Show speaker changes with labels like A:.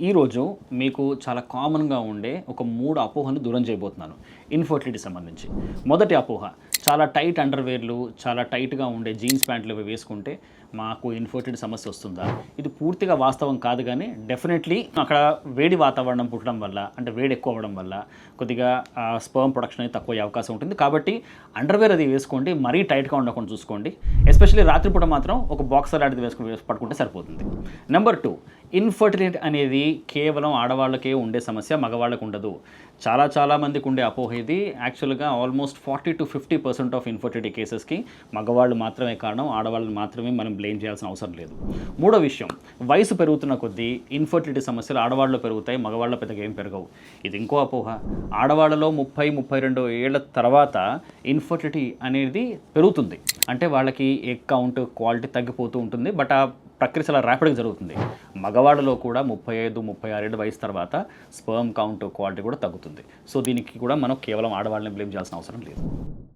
A: ఈరోజు మీకు చాలా కామన్గా ఉండే ఒక మూడు అపోహలు దూరం చేయబోతున్నాను. ఇన్ఫర్టిలిటీ సంబంధించి. మొదటి అపోహ చాలా టైట్ అండర్వేర్లు చాలా టైట్గా ఉండే జీన్స్ ప్యాంట్లు వేసుకుంటే మాకు ఇన్ఫర్టిలిటీ సమస్య వస్తుందా? ఇది పూర్తిగా వాస్తవం కాదు కానీ డెఫినెట్లీ అక్కడ వేడి వాతావరణం పుట్టడం వల్ల అంటే వేడి ఎక్కువ అవ్వడం వల్ల కొద్దిగా స్పర్మ్ ప్రొడక్షన్ అనేది తక్కువ అయ్యే అవకాశం ఉంటుంది. కాబట్టి అండర్వేర్ అది వేసుకోండి మరీ టైట్గా ఉండకుండా చూసుకోండి. ఎస్పెషల్లీ రాత్రిపూట మాత్రం ఒక బాక్సర్ లాంటిది వేసుకుని పట్టుకుంటే సరిపోతుంది. నెంబర్ టూ ఇన్ఫర్టిలిటీ అనేది కేవలం ఆడవాళ్ళకే ఉండే సమస్య మగవాళ్ళకు ఉండదు. చాలా చాలా మందికి ఉండే అపోహ ఇది. యాక్చువల్గా almost forty to fifty percent of infertility కేసెస్కి మగవాళ్ళు మాత్రమే కారణం ఆడవాళ్ళని మాత్రమే మనం బ్లేమ్ చేయాల్సిన అవసరం లేదు. మూడో విషయం వయసు పెరుగుతున్న కొద్దీ ఇన్ఫర్టిలిటీ సమస్యలు ఆడవాళ్ళు పెరుగుతాయి మగవాళ్ళ పెద్దగా ఏం పెరగవు. ఇది ఇంకో అపోహ. ఆడవాళ్ళలో ముప్పై ముప్పై రెండు ఏళ్ళ తర్వాత ఇన్ఫర్టిలిటీ అనేది పెరుగుతుంది. అంటే వాళ్ళకి ఎగ్ కౌంట్ క్వాలిటీ తగ్గిపోతూ ఉంటుంది బట్ ఆ ప్రక్రియ చాలా ర్యాపిడ్గా జరుగుతుంది. మగవాళ్ళలో కూడా ముప్పై ఐదు ముప్పై ఆరేళ్ళ వయసు తర్వాత స్పర్మ్ కౌంట్ క్వాలిటీ కూడా తగ్గుతుంది. సో దీనికి కూడా మనం కేవలం ఆడవాళ్ళని బ్లేమ్ చేయాల్సిన అవసరం లేదు.